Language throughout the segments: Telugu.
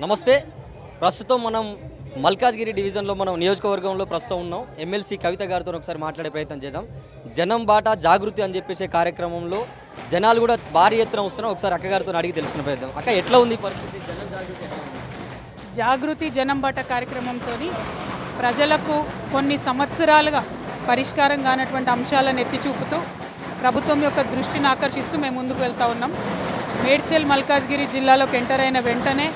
నమస్తే. ప్రస్తుతం మనం మల్కాజ్గిరి డివిజన్లో మనం నియోజకవర్గంలో ప్రస్తుతం ఉన్నాం. ఎమ్మెల్సీ కవిత గారితో ఒకసారి మాట్లాడే ప్రయత్నం చేద్దాం. జనం బాట జాగృతి అని చెప్పేసే కార్యక్రమంలో జనాలు కూడా భారీ ఎత్తున వస్తున్నాం ఒకసారి అక్కగారితో అడిగి తెలుసుకునే ప్రయత్నం. అక్క ఎట్లా ఉంది పరిస్థితి? జనం జాగృతి జాగృతి జనం బాట కార్యక్రమంతో ప్రజలకు కొన్ని సంవత్సరాలుగా పరిష్కారం కానటువంటి అంశాలను ఎత్తి చూపుతూ ప్రభుత్వం యొక్క దృష్టిని ఆకర్షిస్తూ మేము ముందుకు వెళ్తూ ఉన్నాం. మేడ్చల్ మల్కాజ్గిరి జిల్లాలోకి ఎంటర్ అయిన వెంటనే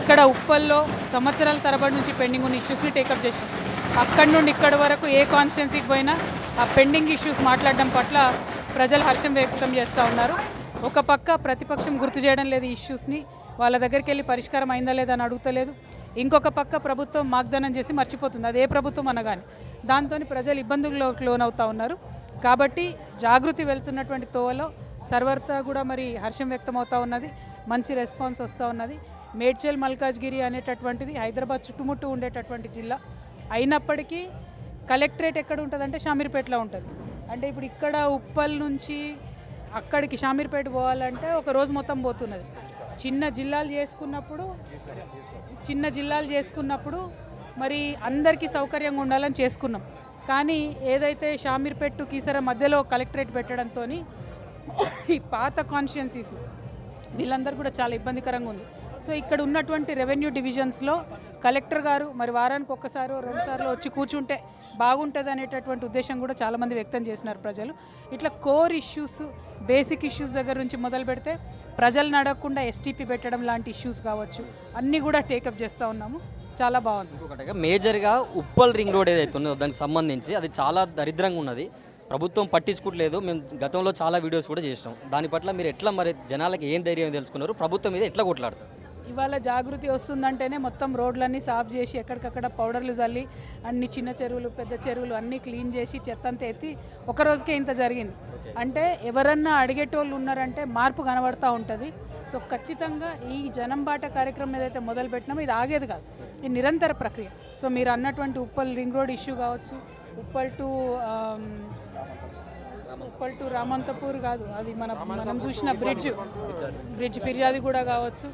ఇక్కడ ఉప్పల్లో సంవత్సరాల తరబడి నుంచి పెండింగ్ ఉన్న ఇష్యూస్ని టేకప్ చేసాం అక్కడి నుండి ఇక్కడి వరకు ఏ కాన్స్టిట్యున్సీకి పోయినా ఆ పెండింగ్ ఇష్యూస్ మాట్లాడడం పట్ల ప్రజలు హర్షం వ్యక్తం చేస్తూ ఉన్నారు. ఒక పక్క ప్రతిపక్షం గుర్తు చేయడం లేదు ఇష్యూస్ని వాళ్ళ దగ్గరికి వెళ్ళి పరిష్కారం అయిందా లేదా అని అడుగుతలేదు ఇంకొక పక్క ప్రభుత్వం వాగ్దానం చేసి మర్చిపోతుంది. అదే ప్రభుత్వం అనగానే దాంతో ప్రజలు ఇబ్బందుల్లో లోనవుతూ ఉన్నారు. కాబట్టి జాగృతి వెళ్తున్నటువంటి తోవలో సర్వర్తో కూడా మరి హర్షం వ్యక్తమవుతా ఉన్నది. మంచి రెస్పాన్స్ వస్తూ ఉన్నది. మేడ్చల్ మల్కాజ్గిరి అనేటటువంటిది హైదరాబాద్ చుట్టుముట్టు ఉండేటటువంటి జిల్లా. అయినప్పటికీ కలెక్టరేట్ ఎక్కడ ఉంటుందంటే షామీర్పేటలో ఉంటుంది. అంటే ఇప్పుడు ఇక్కడ ఉప్పల్ నుంచి అక్కడికి షామీర్పేట పోవాలంటే ఒక రోజు మొత్తం పోతున్నది. చిన్న జిల్లాలు చేసుకున్నప్పుడు చిన్న జిల్లాలు చేసుకున్నప్పుడు మరి అందరికీ సౌకర్యంగా ఉండాలని చేసుకున్నాం. కానీ ఏదైతే షామీర్పేట్ టు కీసర మధ్యలో కలెక్టరేట్ పెట్టడంతో ఈ పాత కాన్షియన్సీస్ వీళ్ళందరూ కూడా చాలా ఇబ్బందికరంగా ఉంది. సో ఇక్కడ ఉన్నటువంటి రెవెన్యూ డివిజన్స్లో కలెక్టర్ గారు మరి వారానికి ఒక్కసారో రెండుసార్లు వచ్చి కూర్చుంటే బాగుంటుంది అనేటటువంటి ఉద్దేశం కూడా చాలామంది వ్యక్తం చేసినారు ప్రజలు. ఇట్లా కోర్ ఇష్యూస్ బేసిక్ ఇష్యూస్ దగ్గర నుంచి మొదలు పెడితే ప్రజలు నడకుండా ఎస్టీపీ పెట్టడం లాంటి ఇష్యూస్ కావచ్చు. అన్నీ కూడా టేకప్ చేస్తూ ఉన్నాము. చాలా బాగుంది. ఇంకొకటిగా మేజర్గా ఉప్పల్ రింగ్ రోడ్ ఏదైతే ఉందో దానికి సంబంధించి అది చాలా దరిద్రంగా ఉన్నది. ప్రభుత్వం పట్టించుకోవట్లేదు. మేము గతంలో చాలా వీడియోస్ కూడా చేసినాం. దాని పట్ల మీరు ఎట్లా మరి జనాలకి ఏం ధైర్యం తెలుసుకున్నారు? ప్రభుత్వం మీద ఎట్లా కొట్లాడతారు? ఇవాళ జాగృతి వస్తుందంటేనే మొత్తం రోడ్లన్నీ సాఫ్ చేసి ఎక్కడికక్కడ పౌడర్లు చల్లి అన్ని చిన్న చెరువులు పెద్ద చెరువులు అన్నీ క్లీన్ చేసి చెత్త అంతా ఎత్తి ఒక రోజుకే ఇంత జరిగింది. అంటే ఎవరన్నా అడిగేటోళ్ళు ఉన్నారంటే మార్పు కనబడతా ఉంటుంది. సో ఖచ్చితంగా ఈ జనం బాట కార్యక్రమం ఏదైతే మొదలు పెట్టినామో. ఇది ఆగేది కాదు. ఇది నిరంతర ప్రక్రియ. సో మీరు అన్నటువంటి ఉప్పల్ రింగ్ రోడ్ ఇష్యూ కావచ్చు ఉప్పల్ టు ఉప్పల్ టు రామంతపూర్ కాదు. అది మన మనం చూసిన బ్రిడ్జ్ బ్రిడ్జ్ ఫిర్యాది కూడా కావచ్చు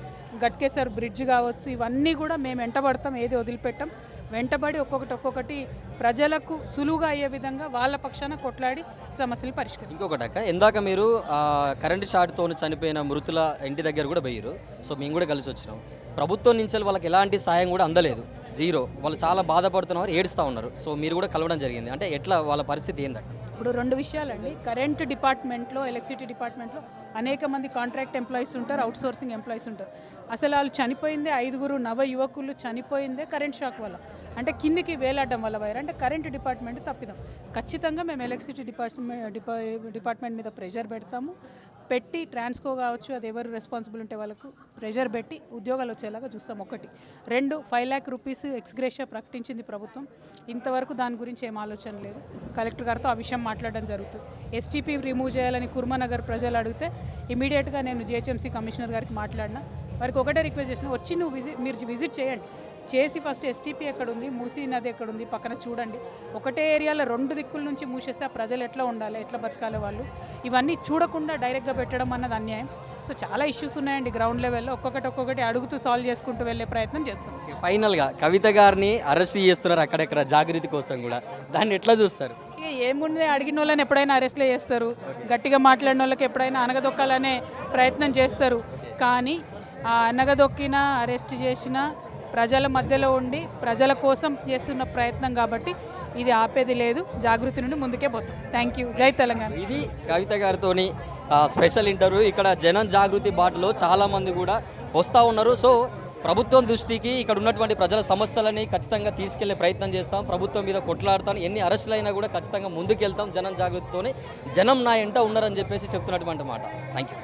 గట్కేసర్ బ్రిడ్జ్ కావచ్చు ఇవన్నీ కూడా మేము వెంటబడతాం ఏది వదిలిపెట్టాం. వెంటబడి ఒక్కొక్కటి ఒక్కొక్కటి ప్రజలకు సులువుగా అయ్యే విధంగా వాళ్ళ పక్షాన కొట్లాడి సమస్యలు పరిష్కరించాం ఇంకొకటి అక్క ఇందాక మీరు ఆ, కరెంటు షాట్తో చనిపోయిన మృతుల ఇంటి దగ్గర కూడా పోయారు సో మేము కూడా కలిసి వచ్చినాం. ప్రభుత్వం నుంచి వాళ్ళకి ఎలాంటి సాయం కూడా అందలేదు. జీరో వాళ్ళు చాలా బాధపడుతున్నారు ఏడుస్తూ ఉన్నారు. సో మీరు కూడా కలవడం జరిగింది. అంటే ఎట్లా వాళ్ళ పరిస్థితి ఏందక్క ఇప్పుడు రెండు విషయాలండి. కరెంట్ డిపార్ట్మెంట్లో ఎలక్ట్రిసిటీ డిపార్ట్మెంట్లో అనేక మంది కాంట్రాక్ట్ ఎంప్లాయీస్ ఉంటారు అవుట్ సోర్సింగ్ ఎంప్లాయీస్ ఉంటారు. అసలు వాళ్ళు చనిపోయిందే ఐదుగురు నవ యువకులు చనిపోయిందే కరెంట్ షాక్ వల్ల. అంటే కిందికి వేలాడడం వల్ల వైర్. అంటే కరెంట్ డిపార్ట్మెంట్ తప్పిదాం. ఖచ్చితంగా మేము ఎలక్ట్రిసిటీ డిపార్ట్మెంట్ డిపార్ట్మెంట్ మీద ప్రెషర్ పెడతాము. పెట్టి ట్రాన్స్కో కావచ్చు అది ఎవరు రెస్పాన్సిబుల్ ఉంటే వాళ్ళకు ప్రెషర్ పెట్టి ఉద్యోగాలు వచ్చేలాగా చూస్తాం ఒకటి. రెండు ఫైవ్ ల్యాక్ రూపీస్ ఎక్స్గ్రేషియా ప్రకటించింది ప్రభుత్వం. ఇంతవరకు దాని గురించి ఏం ఆలోచన లేదు. కలెక్టర్ గారితో ఆ విషయం మాట్లాడడం జరుగుతుంది. ఎస్టీపీ రిమూవ్ చేయాలని కుర్మానగర్ ప్రజలు అడిగితే ఇమీడియట్గా నేను జిహెచ్ఎంసీ కమిషనర్ గారికి మాట్లాడినా. వారికి ఒకటే రిక్వెస్ట్ చేసిన వచ్చి నువ్వు విజిట్ మీరు విజిట్ చేయండి. చేసి ఫస్ట్ ఎస్టీపీ ఎక్కడ ఉంది మూసీ నది ఎక్కడ ఉంది పక్కన చూడండి. ఒకటే ఏరియాలో రెండు దిక్కుల నుంచి మూసేస్తే ఆ ప్రజలు ఎట్లా ఉండాలి? ఎట్లా బతకాలి వాళ్ళు? ఇవన్నీ చూడకుండా డైరెక్ట్గా పెట్టడం అన్నది అన్యాయం. సో చాలా ఇష్యూస్ ఉన్నాయండి గ్రౌండ్ లెవెల్లో ఒక్కొక్కటి ఒక్కొక్కటి అడుగుతూ సాల్వ్ చేసుకుంటూ వెళ్ళే ప్రయత్నం చేస్తాం. ఫైనల్గా కవిత గారిని అరెస్ట్ చేస్తున్నారు అక్కడెక్కడ జాగృతి కోసం కూడా. దాన్ని ఎట్లా చూస్తారు? ఏముంది? అడిగిన వాళ్ళని ఎప్పుడైనా అరెస్ట్లే చేస్తారు. గట్టిగా మాట్లాడిన వాళ్ళకి ఎప్పుడైనా అనగదొక్కాలనే ప్రయత్నం చేస్తారు. కానీ ఆ అనగదొక్కిన అరెస్ట్ చేసిన ప్రజల మధ్యలో ఉండి ప్రజల కోసం చేస్తున్న ప్రయత్నం కాబట్టి ఇది ఆపేది లేదు. జాగృతి నుండి ముందుకే పోతాం. థ్యాంక్ యూ జై తెలంగాణ. ఇది కవిత గారితోని స్పెషల్ ఇంటర్వ్యూ. ఇక్కడ జనం జాగృతి బాటలో చాలామంది కూడా వస్తూ ఉన్నారు. సో ప్రభుత్వం దృష్టికి ఇక్కడ ఉన్నటువంటి ప్రజల సమస్యలని ఖచ్చితంగా తీసుకెళ్ళే ప్రయత్నం చేస్తాం. ప్రభుత్వం మీద కొట్లాడతాం. ఎన్ని అరెస్టులైనా కూడా ఖచ్చితంగా ముందుకెళ్తాం జనం జాగృతితోని. జనం నా ఎంట ఉన్నారని చెప్పేసి చెప్తున్నటువంటి మాట. Thank you